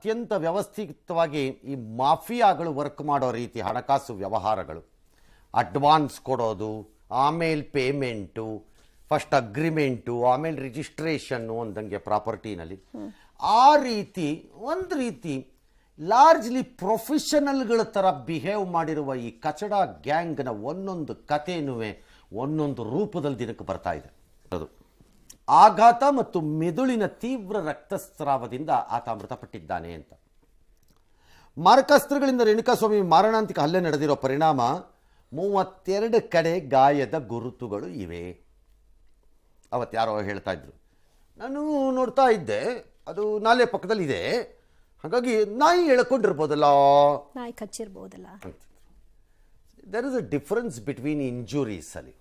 ಅತ್ಯಂತ ವ್ಯವಸ್ಥಿತವಾಗಿ ಈ ಮಾಫಿಯಾಗಳು ವರ್ಕ್ ಮಾಡೋ ರೀತಿ ಹಣಕಾಸು ವ್ಯವಹಾರಗಳು. ಅಡ್ವಾನ್ಸ್ ಕೊಡೋದು, ಆಮೇಲೆ ಪೇಮೆಂಟು ಫಸ್ಟ್ ಅಗ್ರಿಮೆಂಟು ಆಮೇಲೆ ರಿಜಿಸ್ಟ್ರೇಷನ್ನು ಅಂದಂಗೆ ಪ್ರಾಪರ್ಟಿನಲ್ಲಿ. ಆ ರೀತಿ, ಒಂದು ರೀತಿ ಲಾರ್ಜ್ಲಿ ಪ್ರೊಫೆಷನಲ್ಗಳ ಥರ ಬಿಹೇವ್ ಮಾಡಿರುವ ಈ ಕಚಡ ಗ್ಯಾಂಗ್ನ ಒಂದೊಂದು ಕಥೆನೂ ಒಂದೊಂದು ರೂಪದಲ್ಲಿ ದಿನಕ್ಕೆ ಬರ್ತಾ ಇದೆ. ಅದು. ಆಘಾತ ಮತ್ತು ಮೆದುಳಿನ ತೀವ್ರ ರಕ್ತಸ್ರಾವದಿಂದ ಆತ ಮೃತಪಟ್ಟಿದ್ದಾನೆ ಅಂತ. ಮಾರಕಾಸ್ತ್ರಗಳಿಂದ ರೇಣುಕಾಸ್ವಾಮಿ ಮಾರಣಾಂತಿಕ ಹಲ್ಲೆ ನಡೆದಿರೋ ಪರಿಣಾಮ ಮೂವತ್ತೆರಡು ಕಡೆ ಗಾಯದ ಗುರುತುಗಳು ಇವೆ. ಅವತ್ತು ಯಾರೋ ಹೇಳ್ತಾ ಇದ್ರು ನಾನು ನೋಡ್ತಾ ಇದ್ದೆ ಅದು ನಾಲೆ ಪಕ್ಕದಲ್ಲಿ ಇದೆ ಹಾಗಾಗಿ ನಾಯಿ ಎಳ್ಕೊಂಡಿರ್ಬೋದಲ್ಲ? ನಾಯಿ ಕಚ್ಚಿರ್ಬೋದಲ್ಲ. There is a difference between injuries ಅಲ್ಲಿ.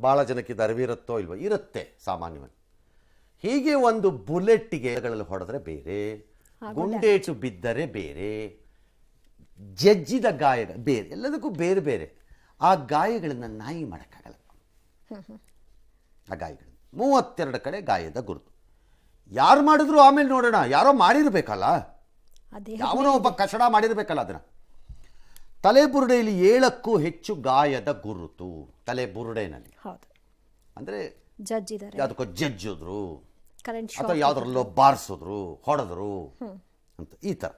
ಭಾಳ ಜನಕ್ಕೆ ಇದು ಅರಿವಿರುತ್ತೋ ಇಲ್ವೋ ಇರುತ್ತೆ ಸಾಮಾನ್ಯವಾಗಿ. ಹೀಗೆ ಒಂದು ಬುಲೆಟ್ಗೆ ಹೊಡೆದ್ರೆ ಬೇರೆ ಗುಂಡೇಟು ಬಿದ್ದರೆ ಬೇರೆ ಜಜ್ಜಿದ ಗಾಯ ಬೇರೆ ಎಲ್ಲದಕ್ಕೂ ಬೇರೆ ಬೇರೆ. ಆ ಗಾಯಗಳನ್ನು ನಾಯಿ ಮಾಡೋಕ್ಕಾಗಲ್ಲ. ಆ ಗಾಯಗಳು ಮೂವತ್ತೆರಡು ಕಡೆ ಗಾಯದ ಗುರುತು. ಯಾರು ಮಾಡಿದ್ರು ಆಮೇಲೆ ನೋಡೋಣ. ಯಾರೋ ಮಾಡಿರಬೇಕಲ್ಲ. ಯಾವನೋ ಒಬ್ಬ ಕಸಡ ಮಾಡಿರ್ಬೇಕಲ್ಲ ಅದನ್ನ. ತಲೆಬುರುಡೆಯಲ್ಲಿ ಏಳಕ್ಕೂ ಹೆಚ್ಚು ಗಾಯದ ಗುರುತು ತಲೆ ಬುರುಡೆನಲ್ಲಿ ಅಂದ್ರೆ ಜಜ್ಜಿದ್ರು. ಕರೆಂಟ್ ಅಥವಾ ಯಾವ್ದ್ರಲ್ಲೋ ಬಾರಿಸಿದ್ರು ಹೊಡೆದ್ರು ಅಂತ ಈ ಥರ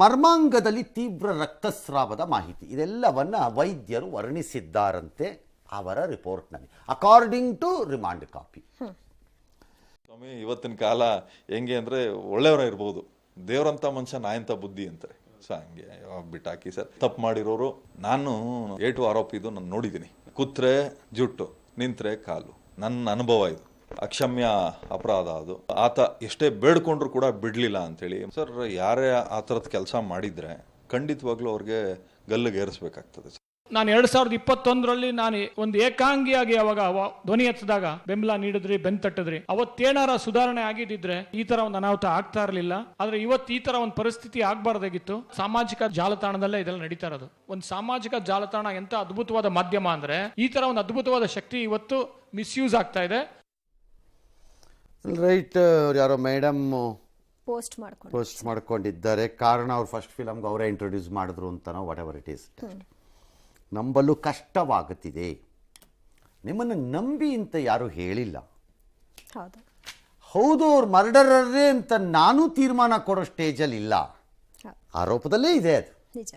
ಮರ್ಮಾಂಗದಲ್ಲಿ ತೀವ್ರ ರಕ್ತಸ್ರಾವದ ಮಾಹಿತಿ. ಇದೆಲ್ಲವನ್ನ ವೈದ್ಯರು ವರ್ಣಿಸಿದ್ದಾರಂತೆ ಅವರ ರಿಪೋರ್ಟ್ನಲ್ಲಿ. ಅಕಾರ್ಡಿಂಗ್ ಟು ರಿಮಾಂಡ್ ಕಾಪಿ ಸ್ವಾಮಿ ಇವತ್ತಿನ ಕಾಲ ಹೆಂಗೆ ಅಂದರೆ ಒಳ್ಳೆಯವರ ಇರ್ಬೋದು. ದೇವರಂಥ ಮನುಷ್ಯ ನಾಯಂತ ಬುದ್ಧಿ ಅಂತಾರೆ. ಸೊ ಹಂಗೆ ಬಿಟ್ಟಾಕಿ ಸರ್. ತಪ್ಪು ಮಾಡಿರೋರು ನಾನು ಏಟು ಆರೋಪಿದು ನಾನು ನೋಡಿದ್ದೀನಿ. ಕುತ್ರೆ ಜುಟ್ಟು ನಿಂತ್ರೆ ಕಾಲು. ನನ್ನ ಅನುಭವ ಇದು. ಅಕ್ಷಮ್ಯ ಅಪರಾಧ ಅದು. ಆತ ಎಷ್ಟೇ ಬೇಡ್ಕೊಂಡ್ರು ಕೂಡ ಬಿಡಲಿಲ್ಲ ಅಂತೇಳಿ. ಸರ್, ಯಾರೇ ಆ ಥರದ ಕೆಲಸ ಮಾಡಿದ್ರೆ ಖಂಡಿತವಾಗ್ಲೂ ಅವ್ರಿಗೆ ಸರ್. ನಾನು ಎರಡ್ ಸಾವಿರದ ಇಪ್ಪತ್ತೊಂದರಲ್ಲಿ ನಾನು ಒಂದು ಏಕಾಂಗಿಯಾಗಿ ಅವಾಗ ಅವ- ಧ್ವನಿ ಎತ್ತದಾಗ ಬೆಂಬಲ ನೀಡಿದ್ರಿ, ಬೆನ್ ತಟ್ಟಿದ್ರಿ. ಅವತ್ತೇನಾರ ಸುಧಾರಣೆ ಆಗಿದ್ದಿದ್ರೆ ಈ ತರ ಒಂದು ಅನಾಹುತ ಆಗ್ತಾ ಇರಲಿಲ್ಲ. ಆದ್ರೆ ಇವತ್ತು ಈ ತರ ಒಂದು ಪರಿಸ್ಥಿತಿ ಆಗ್ಬಾರ್ದಾಗಿತ್ತು. ಸಾಮಾಜಿಕ ಜಾಲತಾಣದಲ್ಲೇ ಇದೆಲ್ಲ ನಡೀತಾ ಇರೋದು. ಒಂದು ಸಾಮಾಜಿಕ ಜಾಲತಾಣ ಎಂತ ಅದ್ಭುತವಾದ ಮಾಧ್ಯಮ ಅಂದ್ರೆ ಈ ತರ ಒಂದು ಅದ್ಭುತವಾದ ಶಕ್ತಿ ಇವತ್ತು ಮಿಸ್ಯೂಸ್ ಆಗ್ತಾ ಇದೆ. ರೈಟ್ ಅವ್ರು ಯಾರೋ ಮೇಡಮ್ ಪೋಸ್ಟ್ ಮಾಡ್ಕೊಂಡು ಪೋಸ್ಟ್ ಮಾಡ್ಕೊಂಡಿದ್ದಾರೆ. ಕಾರಣ ಅವ್ರು ಫಸ್ಟ್ ಫಿಲಮ್ಗೆ ಅವರೇ ಇಂಟ್ರೊಡ್ಯೂಸ್ ಮಾಡಿದ್ರು ಅಂತನೋ ವಾಟ್ ಎವರ್ ಇಟ್ ಈಸ್ ನಂಬಲು ಕಷ್ಟವಾಗುತ್ತಿದೆ. ನಿಮ್ಮನ್ನು ನಂಬಿ ಅಂತ ಯಾರೂ ಹೇಳಿಲ್ಲ. ಹೌದು. ಹೌದು ಅವ್ರು ಮರ್ಡರರೇ ಅಂತ ನಾನು ತೀರ್ಮಾನ ಕೊಡೋ ಸ್ಟೇಜಲ್ಲಿ ಇಲ್ಲ. ಆರೋಪದಲ್ಲೇ ಇದೆ ಅದು. ನಿಜ.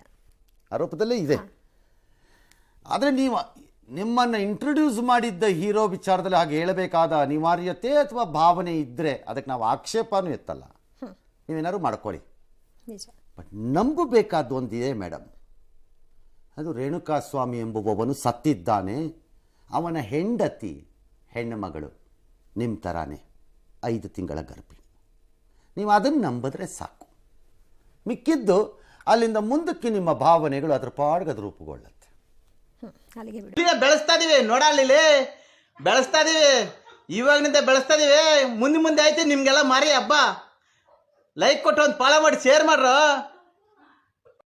ಆರೋಪದಲ್ಲೇ ಇದೆ. ಆದರೆ ನೀವು ನಿಮ್ಮನ್ನು ಇಂಟ್ರೊಡ್ಯೂಸ್ ಮಾಡಿದ್ದ ಹೀರೋ ವಿಚಾರದಲ್ಲಿ ಹಾಗೆ ಹೇಳಬೇಕಾದ ಅನಿವಾರ್ಯತೆ ಅಥವಾ ಭಾವನೆ ಇದ್ದರೆ ಅದಕ್ಕೆ ನಾವು ಆಕ್ಷೇಪನೂ ಎತ್ತಲ್ಲ. ನೀವೇನಾದ್ರು ಮಾಡ್ಕೊಳ್ಳಿ. ಬಟ್ ಒಂದು ಒಂದಿದೆ ಮೇಡಮ್ ಅದು ರೇಣುಕಾಸ್ವಾಮಿ ಎಂಬುವವನು ಸತ್ತಿದ್ದಾನೆ. ಅವನ ಹೆಂಡತಿ ಹೆಣ್ಣು ಮಗಳು ನಿಮ್ಮ ಥರಾನೆ ಐದು ತಿಂಗಳ ಗರ್ಭಿಣಿ. ನೀವು ಅದನ್ನು ನಂಬಿದ್ರೆ ಸಾಕು. ಮಿಕ್ಕಿದ್ದು ಅಲ್ಲಿಂದ ಮುಂದಕ್ಕೆ ನಿಮ್ಮ ಭಾವನೆಗಳು ಅದರ ಪಾಡ್ಗದ ಹ್ಮ್ ಅಲ್ಲಿಗೆ ಬಿಡು. ಬೆಳೆಸ್ತಾ ಇದೀವಿ ನೋಡಲ್ಲಿ ಬೆಳೆಸ್ತಾ ಇದೀವಿ. ಇವಾಗಿನಿಂದ ಬೆಳೆಸ್ತಾ ಇದೀವಿ. ಮುಂದೆ ಮುಂದೆ ಐತಿ, ನಿಮ್ಗೆಲ್ಲ ಮಾರಿ ಹಬ್ಬ. ಲೈಕ್ ಕೊಟ್ಟು ಒಂದು ಫಾಲೋ ಮಾಡಿ ಶೇರ್ ಮಾಡ್ರು.